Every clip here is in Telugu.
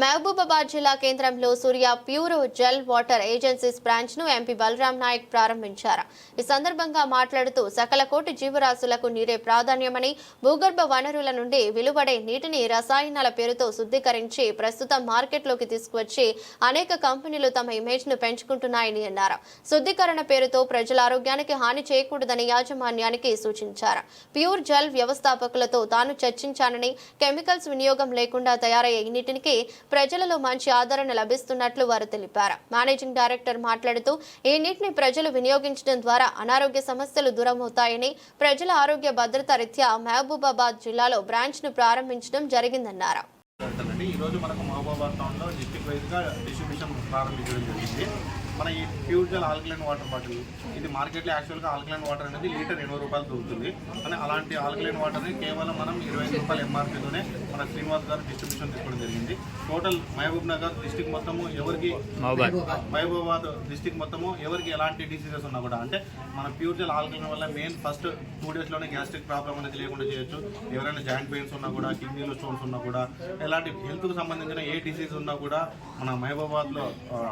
మహబూబాబాద్ జిల్లా కేంద్రంలో Surya pure Jal water agencies బ్రాంచ్ను MP Balram Naik ప్రారంభించారు. ఈ సందర్భంగా మాట్లాడుతూ సకల కోటి జీవరాశులకు నీరే ప్రాధాన్యమని భూగర్భ వనరుల నుండి వెలువడే నీటిని రసాయనాల పేరుతో శుద్ధీకరించి ప్రస్తుతం మార్కెట్లోకి తీసుకువచ్చి అనేక కంపెనీలు తమ ఇమేజ్ను పెంచుకుంటున్నాయని అన్నారు. శుద్ధీకరణ పేరుతో ప్రజల ఆరోగ్యానికి హాని చేయకూడదని యాజమాన్యానికి సూచించారు. ప్యూర్ జెల్ వ్యవస్థాపకులతో తాను చర్చించానని కెమికల్స్ వినియోగం లేకుండా తయారయ్యే నీటికి ప్రజలలో మంచి ఆదరణ లభిస్తున్నట్లు వారు తెలిపారు. మేనేజింగ్ డైరెక్టర్ మాట్లాడుతూ ఈ నీటిని ప్రజలు వినియోగించడం ద్వారా అనారోగ్య సమస్యలు దూరమవుతాయని ప్రజల ఆరోగ్య భద్రత రీత్యా మహబూబాబాద్ జిల్లాలో బ్రాంచ్ను ప్రారంభించడం జరిగిందన్నారు. ఈరోజు మనకు మహబూబాబాద్ టౌన్లో డిస్ట్రిక్ట్ వైజ్గా డిస్ట్రిబ్యూషన్ ప్రారంభించడం జరిగింది. మన ఈ pure Jal alkaline water bottle ఇది మార్కెట్లో యాక్చువల్గా ఆల్కలైన్ వాటర్ అనేది లీటర్ ఎనభై రూపాయలు దొరుకుతుంది. కానీ అలాంటి ఆల్కలైన్ వాటర్ని కేవలం మనం ఇరవై ఐదు రూపాయల ఎంఆర్పీతోనే మన శ్రీనివాస్ గారు డిస్ట్రిబ్యూషన్ తీసుకోవడం జరిగింది. టోటల్ మహబూబ్ నగర్ డిస్టిక్ మొత్తము ఎవరికి మహబూబాబాద్ డిస్టిక్ మొత్తము ఎవరికి ఎలాంటి డిసీజెస్ ఉన్నా కూడా అంటే మన ప్యూర్ జల్ ఆల్కలైన్ వల్ల మెయిన్ ఫస్ట్ టూ డేస్లోనే గ్యాస్ట్రిక్ ప్రాబ్లం అనేది లేకుండా చేయొచ్చు. ఎవరైనా జాయింట్ పెయిన్స్ ఉన్నా కూడా కిడ్నీలో స్టోన్స్ ఉన్నా కూడా ఎలాంటి హెల్త్కు సంబంధించిన ఏ డిసీజ్ ఉన్నా కూడా మన మహబూబాబాద్లో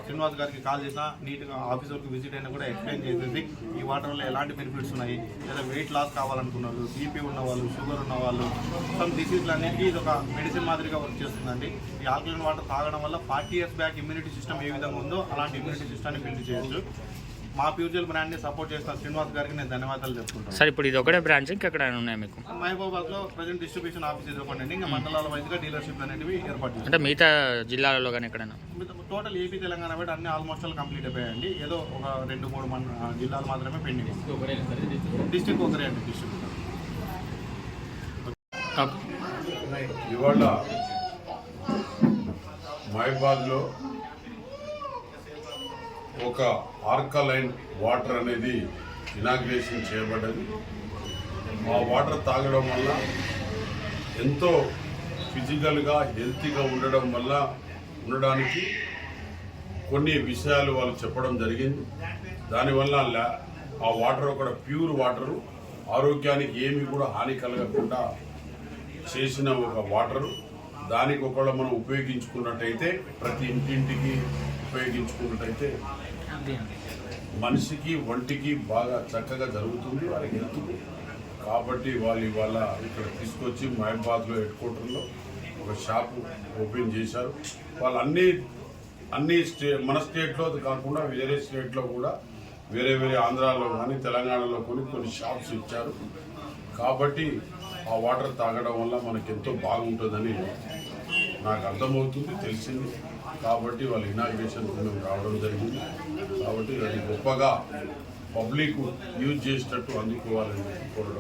శ్రీనివాస్ గారికి కాల్ చేసినా నీట్గా ఆఫీస్ విజిట్ అయినా కూడా ఎక్స్ప్లెయిన్ చేసేసి ఈ వాటర్ వల్ల ఎలాంటి బెనిఫిట్స్ ఉన్నాయి లేదా వెయిట్ లాస్ కావాలనుకున్నారు బీపీ ఉన్న వాళ్ళు షుగర్ ఉన్న వాళ్ళు సమ్ డిసీజ్లు అన్నిటికీ ఇది ఒక మెడిసిన్ మాదిరిగా వర్క్ చేస్తుందండి. ఈ ఆల్కలైన్ వాటర్ తాగడం వల్ల forty years back immunity system ఏ విధంగా ఉందో అలాంటి ఇమ్యూనిటీ సిస్టమ్ని బిల్డ్ చేయొచ్చు. మా ప్యూజల్ బ్రాండ్ని సపోర్ట్ చేస్తున్న శ్రీనివాస్ గారికి నేను ధన్యవాదాలు చెప్పుకుంటాను సార్ ఇప్పుడు ఇది ఒకటే బ్రాంచ్ ఇంకెక్కడ ఉన్నాయి మీకు? మహబూబాబాద్లో ప్రజెంట్ డిస్ట్రిబ్యూషన్ ఆఫీస్ ఎదుర్కొండి ఇంకా మండలాల వైజ్గా డీలర్షిప్ అనేవి ఏర్పాటు అంటే మిగతా జిల్లాలలో కానీ ఎక్కడైనా? టోటల్ ఏపీ తెలంగాణ బట్టి అన్ని ఆల్మోస్ట్ ఆల్ కంప్లీట్ అయిపోయాయండి. ఏదో ఒక రెండు మూడు మన జిల్లాలు మాత్రమే పెండింగ్ డిస్ట్రిక్ట్ ఒకరే అండి డిస్ట్రిక్ట్ ఇవాళ మహిబాద్లో ఒక ఆర్కలైన్ వాటర్ అనేది ఇనాగ్రేషన్ చేయబడ్డది. ఆ వాటర్ తాగడం వల్ల ఎంతో ఫిజికల్గా హెల్తీగా ఉండడం వల్ల ఉండడానికి కొన్ని విషయాలు వాళ్ళు చెప్పడం జరిగింది. దానివల్ల ఆ వాటర్ కూడా ప్యూర్ వాటరు ఆరోగ్యానికి ఏమి కూడా హాని కలగకుండా చేసిన ఒక వాటరు. దానికి ఒకవేళ మనం ఉపయోగించుకున్నట్టయితే ప్రతి ఇంటింటికి ఉపయోగించుకున్నట్టయితే మనిషికి ఒంటికి బాగా చక్కగా జరుగుతుంది వారికి హెల్త్. కాబట్టి వాళ్ళు ఇవాళ ఇక్కడ తీసుకొచ్చి మహబాద్లో హెడ్ క్వార్టర్లో ఒక షాపు ఓపెన్ చేశారు. వాళ్ళు అన్ని అన్ని స్టే మన స్టేట్లో కాకుండా వేరే స్టేట్లో కూడా వేరే వేరే ఆంధ్రాలో కానీ తెలంగాణలో కొన్ని కొన్ని షాప్స్ ఇచ్చారు. కాబట్టి ఆ వాటర్ తాగడం వల్ల మనకెంతో బాగుంటుందని నాకు అర్థమవుతుంది తెలిసింది. కాబట్టి వాళ్ళ ఇనాగ్రేషన్ మేము రావడం జరిగింది. కాబట్టి అది గొప్పగా పబ్లిక్ యూజ్ చేసేటట్టు అందుకోవాలని కోరడం